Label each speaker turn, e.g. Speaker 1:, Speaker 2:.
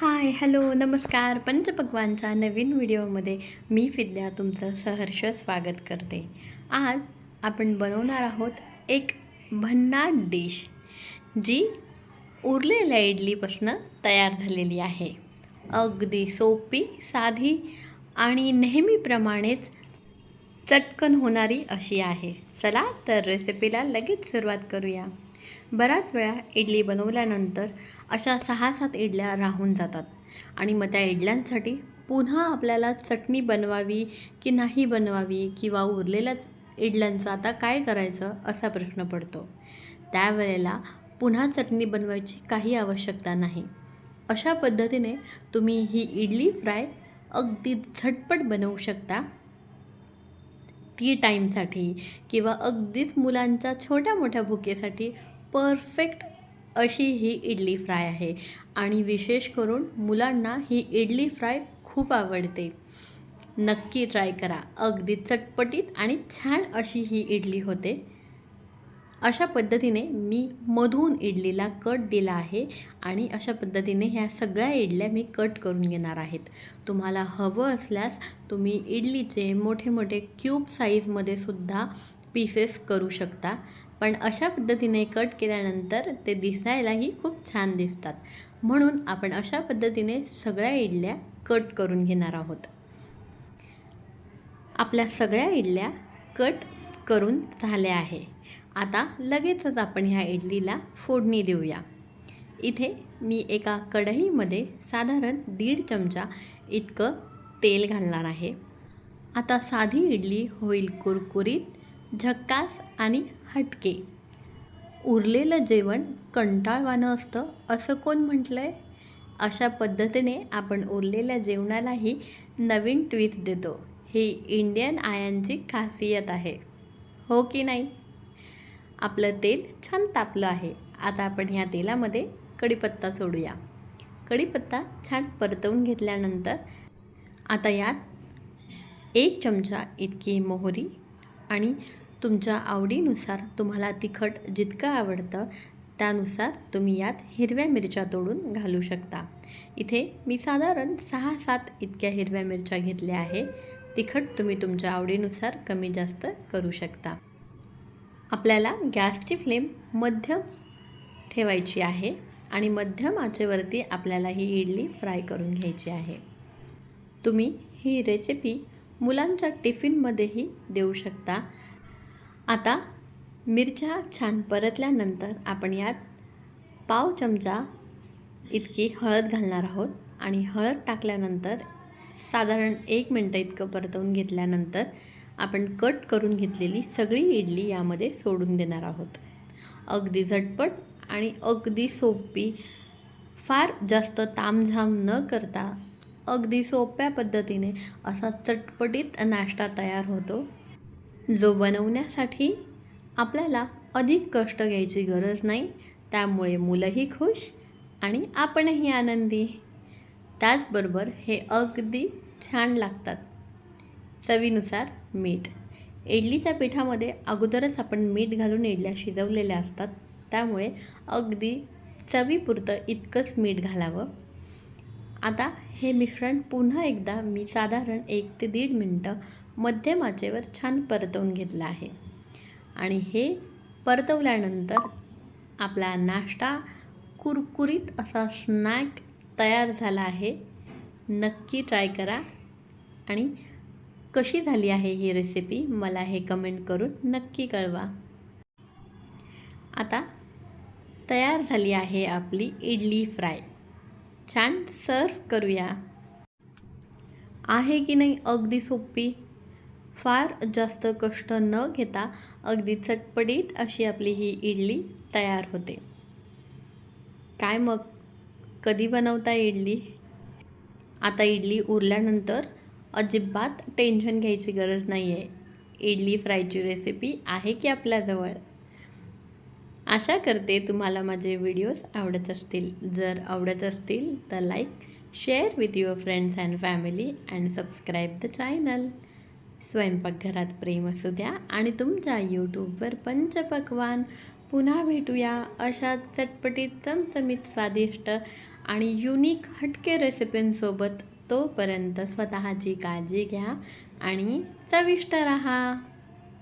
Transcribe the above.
Speaker 1: Hi hello नमस्कार. पंचपक्वानच्या नवीन व्हिडिओमध्ये मी फिद्या तुमचं सहर्ष स्वागत करते. आज आपण बनवणार आहोत एक भन्नाट डिश जी उरलेल्या इडलीपासून तयार झालेली आहे. अगदी सोपी साधी आणि नेहमीप्रमाणेच चटकन होणारी अशी आहे. चला तर रेसिपीला लगेच सुरुवात करूया. बऱ्याच वेळा इडली बनवल्यानंतर अशा सहा सात इडल्या राहून जातात. आणि मग त्या इडल्यांसाठी पुन्हा आपल्याला चटणी बनवावी की नाही बनवावी किंवा उरलेल्याच इडल्यांचं आता काय करायचं असा प्रश्न पडतो. त्यावेळेला पुन्हा चटणी बनवायची काही आवश्यकता नाही. अशा पद्धतीने तुम्ही ही इडली फ्राय अगदी झटपट बनवू शकता. टी टाईमसाठी किंवा अगदीच मुलांच्या छोट्या मोठ्या भुकेसाठी परफेक्ट अशी ही इडली फ्राय आहे. आणि विशेष करून मुलांना ही इडली फ्राय खूप आवडते. नक्की ट्राय करा. अगदी चटपटीत आणि छान अशी ही इडली होते. अशा पद्धतीने मी मधून इडलीला कट दिला आहे आणि अशा पद्धतीने ह्या सगळ्या इडल्या मी कट करून घेणार आहेत. तुम्हाला हवं असल्यास तुम्ही इडलीचे मोठे मोठे क्यूब साईजमध्ये सुद्धा पीसेस करू शकता. पण अशा पद्धतीने कट केल्यानंतर ते दिसायलाही खूप छान दिसतात. म्हणून आपण अशा पद्धतीने सगळ्या इडल्या कट करून घेणार आहोत. आपल्या सगळ्या इडल्या कट करून झाल्या आहे. आता लगेचच आपण ह्या इडलीला फोडणी देऊया. इथे मी एका कढईमध्ये साधारण दीड चमचा इतकं तेल घालणार आहे. आता साधी इडली होईल कुरकुरीत. झक्कास आणि हटके. उरलेलं जेवण कंटाळवाणं असतं असं कोण म्हटलं आहे अशा पद्धतीने आपण उरलेल्या जेवणालाही नवीन ट्विस्ट देतो. ही इंडियन आयांची खासियत आहे. हो की नाही? आपलं तेल छान तापलं आहे. आता आपण ह्या तेलामध्ये कढीपत्ता सोडूया. कढीपत्ता छान परतवून घेतल्यानंतर आता यात एक चमचा इतकी मोहरी आणि तुमच्या आवडीनुसार तुम्हाला तिखट जितकं आवडतं त्यानुसार तुम्ही यात हिरव्या मिरच्या तोडून घालू शकता. इथे मी साधारण सहा सात इतक्या हिरव्या मिरच्या घेतल्या आहे. तिखट तुम्ही तुमच्या आवडीनुसार कमी जास्त करू शकता. आपल्याला गॅसची फ्लेम मध्यम ठेवायची आहे आणि मध्यम आचेवरती आपल्याला ही इडली फ्राय करून घ्यायची आहे. तुम्ही ही रेसिपी मुलांच्या टिफिनमध्येही देऊ शकता. आता मिरच्या छान परतल्यानंतर आपण यात पाव चमचा इतकी हळद घालणार आहोत आणि हळद टाकल्यानंतर साधारण एक मिनटं इतकं परतवून घेतल्यानंतर आपण कट करून घेतलेली सगळी इडली यामध्ये सोडून देणार आहोत. अगदी झटपट आणि अगदी सोपी. फार जास्त तामझाम न करता अगदी सोप्या पद्धतीने असा चटपटीत नाश्ता तयार होतो. जो बनवण्यासाठी आपल्याला अधिक कष्ट घ्यायची गरज नाही त्यामुळे मुलंही खुश आणि आपणही आनंदी. त्याचबरोबर हे अगदी छान लागतात. चवीनुसार मीठ. इडलीच्या पिठामध्ये अगोदरच आपण मीठ घालून इडल्या शिजवलेल्या असतात त्यामुळे अगदी चवीपुरतं इतकंच मीठ घालावं. आता हे मिश्रण पुन्हा एकदा मी साधारण एक ते दीड मिनटं मध्यम आचेवर छान परतवून घेतलं आहे. आणि हे परतवल्यानंतर आपला नाश्ता कुरकुरीत असा स्नॅक तयार झाला आहे. नक्की ट्राय करा. आणि कशी झाली आहे ही रेसिपी मला हे कमेंट करून नक्की कळवा. आता तयार झाली आहे आपली इडली फ्राय. छान सर्व करूया. आहे की नाही अगदी सोपी? फार जास्त कष्ट न घेता अगदी चटपटीत अशी आपली ही इडली तयार होते. काय मग? कधी बनवता इडली? आता इडली उरल्यानंतर अजिबात टेन्शन घ्यायची गरज नाही आहे इडली फ्रायची रेसिपी आहे की आपल्याजवळ? आशा करते तुम्हाला माझे व्हिडिओज आवडत असतील. जर आवडत असतील तर like share with your friends and family and subscribe the channel स्वयंपाकघरात प्रेम असू द्या आणि तुमच्या यूट्यूबवर पंचपक्वान पुन्हा भेटूया अशा चटपटीत चमचमीत स्वादिष्ट आणि युनिक हटके रेसिपींसोबत तोपर्यंत स्वतःची काळजी घ्या आणि चविष्ट राहा.